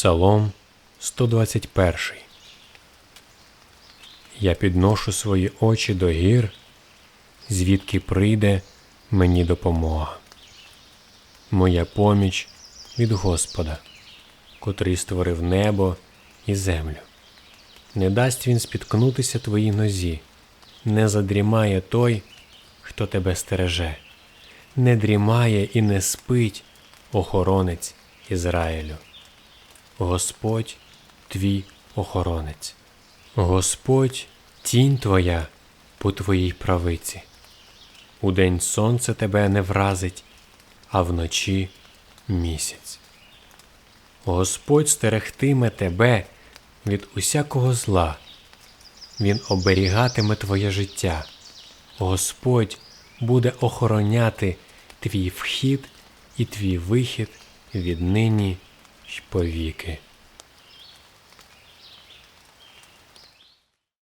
Псалом 121 Я підношу свої очі до гір, звідки прийде мені допомога. Моя поміч від Господа, котрий створив небо і землю. Не дасть він спіткнутися твоїй нозі, не задрімає той, хто тебе стереже, не дрімає і не спить охоронець Ізраїлю. Господь твій охоронець. Господь тінь твоя по твоїй правиці. Удень сонце тебе не вразить, а вночі місяць. Господь стерегтиме тебе від усякого зла. Він оберігатиме твоє життя. Господь буде охороняти твій вхід і твій вихід віднині й повіки.